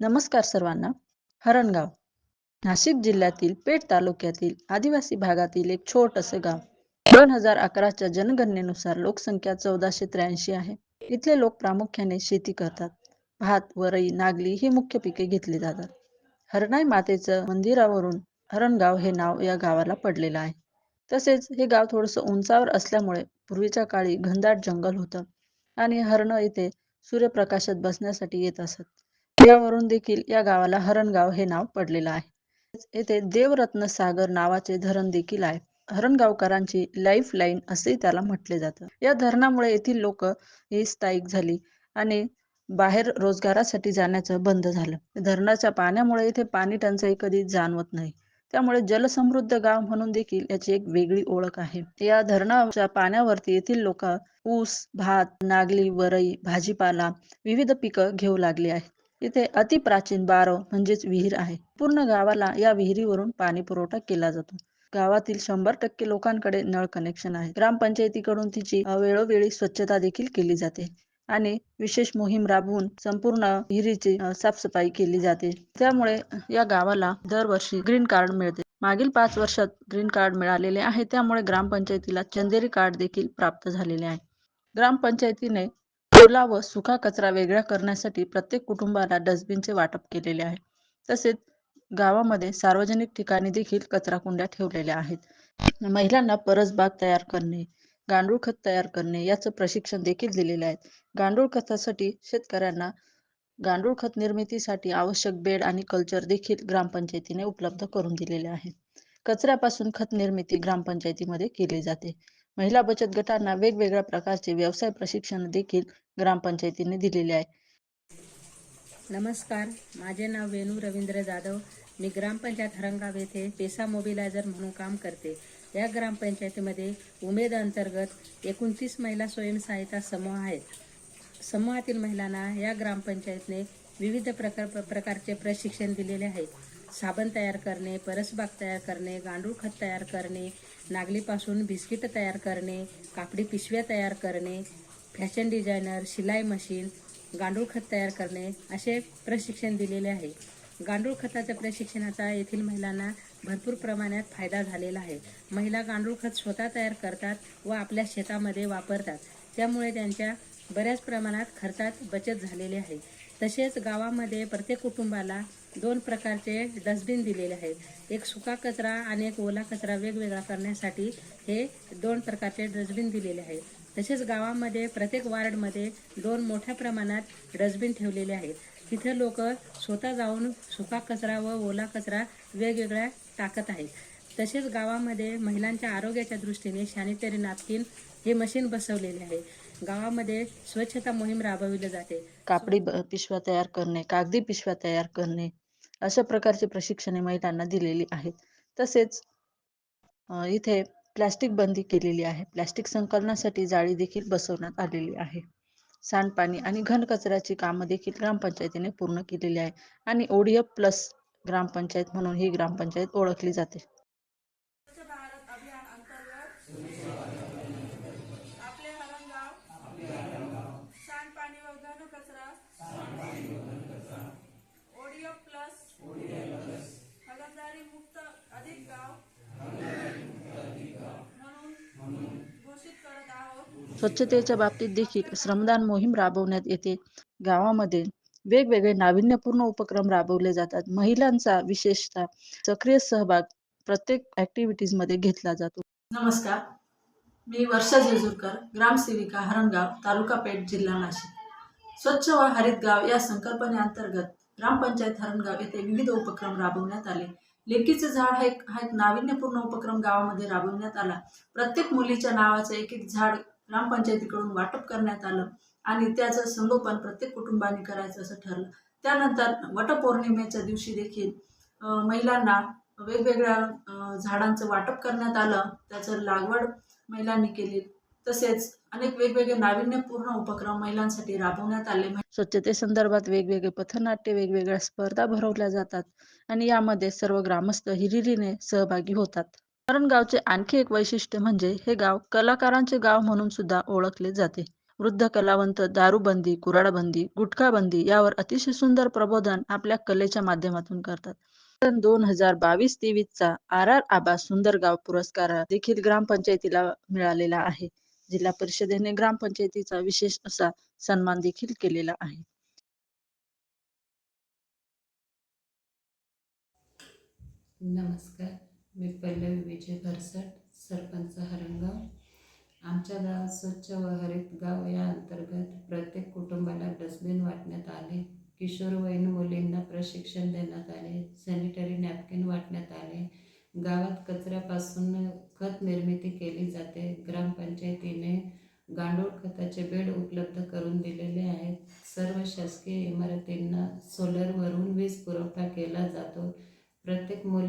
नमस्कार सर्वांना. हरणगाव नाशिक जिल्ह्यातील पेठ तालुक्यातील आदिवासी भागातील एक छोटंसं गाव. दोन हजार अकराच्या जनगणनेनुसार लोकसंख्या चौदाशे त्र्याऐंशी आहे. इथले लोक प्रामुख्याने शेती करतात. भात वरई नागली ही मुख्य पिके घेतली जातात. हरणाई मातेचं मंदिरावरून हरणगाव हे नाव या गावाला पडलेलं आहे. तसेच हे गाव थोडंसं उंचावर असल्यामुळे पूर्वीच्या काळी घनदाट जंगल होतं आणि हरण इथे सूर्यप्रकाशात बसण्यासाठी येत असत. यावरून देखील या गावाला हरणगाव हे नाव पडलेलं आहे. येथे देवरत्न सागर नावाचे धरण देखील आहे. हरणगावकरांची लाईफ लाईन असे त्याला म्हटले जातं. या धरणामुळे येथील लोक ही स्थायिक झाली आणि बाहेर रोजगारासाठी जाण्याचं बंद झालं. धरणाच्या पाण्यामुळे इथे पाणी टंचाई कधी जाणवत नाही. त्यामुळे जलसमृद्ध गाव म्हणून देखील याची एक वेगळी ओळख आहे. या धरणाच्या पाण्यावरती येथील लोक ऊस भात नागली वरई भाजीपाला विविध पिकं घेऊ लागली आहेत. इथे अतिप्राचीन बारो म्हणजेच विहीर आहे. पूर्ण गावाला या विहिरीवरून पाणी पुरवठा केला जातो. गावातील शंभर टक्के लोकांकडे नळ कनेक्शन आहे. ग्रामपंचायतीकडून तिची वेळोवेळी स्वच्छता देखील केली जाते आणि विशेष मोहीम राबवून संपूर्ण विहिरीची साफसफाई केली जाते. त्यामुळे या गावाला दरवर्षी ग्रीन कार्ड मिळते. मागील पाच वर्षात ग्रीन कार्ड मिळालेले आहे. त्यामुळे ग्रामपंचायतीला चंदेरी कार्ड देखील प्राप्त झालेले आहे. ग्रामपंचायतीने ओला व सुका कचरा वेगळा करण्यासाठी प्रत्येक कुटुंबाला डस्टबिनचे वाटप केलेले आहे. तसेच गावामध्ये सार्वजनिक ठिकाणी देखील कचरा कुंड्या ठेवलेल्या आहेत. महिलांना परसबाग तयार करणे गांडूळ खत तयार करणे याचं प्रशिक्षण देखील दिलेले आहे. गांडूळ खतासाठी शेतकऱ्यांना गांडूळ खत निर्मितीसाठी आवश्यक बेड आणि कल्चर देखील ग्रामपंचायतीने उपलब्ध करून दिलेले आहे. कचऱ्यापासून खत निर्मिती ग्रामपंचायतीमध्ये केली जाते. महिला बचत गटांना वेगवेगळ्या प्रकारचे व्यवसाय प्रशिक्षण देखील ग्रामपंचायतीने दिलेले आहे. नमस्कार माझे नाव वेणू रवींद्र जाधव. मी ग्रामपंचायत हरंगाव येथे पेसा मोबिलायझर म्हणून काम करते. या ग्रामपंचायतीमध्ये उमेद अंतर्गत एकोणतीस महिला स्वयंसहायता समूह आहेत. समूहातील महिलांना या ग्रामपंचायतने विविध प्रकार प्रकारचे प्रशिक्षण दिलेले आहे. साबण तयार करणे परसबाग तयार करणे गांडूळ खत तयार करणे नागलीपासून बिस्किट तयार करणे कापडी पिशव्या तयार करणे फॅशन डिझायनर शिलाई मशीन गांडूळ खत तयार करणे असे प्रशिक्षण दिलेले आहे. गांडूळ खताच्या प्रशिक्षणाचा येथील महिलांना भरपूर प्रमाणात फायदा झालेला आहे. महिला गांडूळ खत स्वतः तयार करतात व आपल्या शेतामध्ये वापरतात. त्यामुळे त्यांच्या बऱ्याच प्रमाणात खर्चात बचत झालेली आहे. तसेच गावामध्ये प्रत्येक कुटुंबाला दोन प्रकारचे डस्टबिन दिलेले आहेत. एक सुका कचरा आणि एक ओला कचरा वेगवेगळा करण्यासाठी हे दोन प्रकारचे डस्टबिन दिलेले आहेत. तसेच गावामध्ये प्रत्येक वार्डमध्ये दोन मोठ्या प्रमाणात डस्टबिन ठेवलेले आहेत. तिथे लोक स्वतः जाऊन सुका कचरा व ओला कचरा वेगवेगळ्या टाकत आहेत. तसेच गावामध्ये महिलांच्या आरोग्याच्या दृष्टीने सॅनिटरी नॅपकिन हे मशीन बसवलेले आहे. गावामध्ये स्वच्छता मोहीम राबविली जाते. कापडी पिशव्या तयार करणे कागदी पिशव्या तयार करणे अशा प्रकारचे प्रशिक्षणे महिलांना दिलेली आहेत. तसेच इथे प्लॅस्टिक बंदी केलेली आहे. प्लॅस्टिक संकलनासाठी जाळी देखील बसवण्यात आलेली आहे. सांडपाणी आणि घनकचऱ्याची कामं देखील ग्रामपंचायतीने पूर्ण केलेली आहे. आणि ओडीएफ प्लस ग्रामपंचायत म्हणून ही ग्रामपंचायत ओळखली जाते आपले हरणगाव सांडपाणी व घनकचरा ओडिओ प्लस हलंदारी मुक्त अधिक गाव म्हणून घोषित करत आहोत स्वच्छतेच्या बाबतीत देखील श्रमदान मोहीम राबवण्यात येते. गावामध्ये वेगवेगळे नाविन्यपूर्ण उपक्रम राबवले जातात. महिलांचा विशेषतः सक्रिय सहभाग प्रत्येक ऍक्टिव्हिटीजमध्ये घेतला जातो. नमस्कार. मी वर्षा जेजूरकर ग्रामसेविका हरणगाव तालुका पेठ जिल्हा नाशिक. स्वच्छ व हरित गाव या संकल्पनेअंतर्गत ग्रामपंचायत हरणगाव येथे विविध उपक्रम राबवण्यात आले. लेकीचं झाड हा एक हा एक नाविन्यपूर्ण उपक्रम गावामध्ये राबवण्यात आला. प्रत्येक मुलीच्या नावाचं एक एक झाड ग्रामपंचायतीकडून वाटप करण्यात आलं आणि त्याचं संगोपन प्रत्येक कुटुंबाने करायचं असं ठरलं. त्यानंतर वटपौर्णिमेच्या दिवशी देखील महिलांना वेगवेगळ्या झाडांचं वाटप करण्यात आलं. त्याचं लागवड महिलांनी केली. तसेच अनेक वेगवेगळे नाविन्यपूर्ण उपक्रम महिलांसाठी राबवण्यात आले. स्वच्छतेसंदर्भात वेगवेगळे पथनाट्य वेगवेगळ्या स्पर्धा भरवल्या जातात आणि यामध्ये सर्व ग्रामस्थ हिरिरीने सहभागी होतात. गावचे आणखी एक वैशिष्ट्य म्हणजे हे गाव कलाकारांचे गाव म्हणून सुद्धा ओळखले जाते. वृद्ध कलावंत दारूबंदी कुराडबंदी गुटखाबंदी यावर अतिशय सुंदर प्रबोधन आपल्या कलेच्या माध्यमातून करतात. दोन हजार बावीस तेवीसचा आर आर आबा सुंदरगाव पुरस्कार देखील ग्रामपंचायतीला मिळालेला आहे. जिल्हा परिषदेने ग्रामपंचायतीचा विशेष असा सन्मान देखील केलेला आहे. नमस्कार. मी पल्लवी विजय भरसट सरपंच हरणगाव आमच्या गावात स्वच्छ व हरित गाव या अंतर्गत प्रत्येक कुटुंबाला डस्टबिन वाटण्यात आले. किशोरवयीन मुलींना प्रशिक्षण देण्यात आले. सॅनिटरी नॅपकिन वाटण्यात आले. गावात कचऱ्यापासून खत निर्मिती केली जाते. ग्रामपंचायतीने गांडूळ खताचे बेड उपलब्ध करून दिलेले आहेत. सर्व शासकीय इमारतींना सोलरवरून वीज पुरवठा केला जातो. प्रत्येक मुली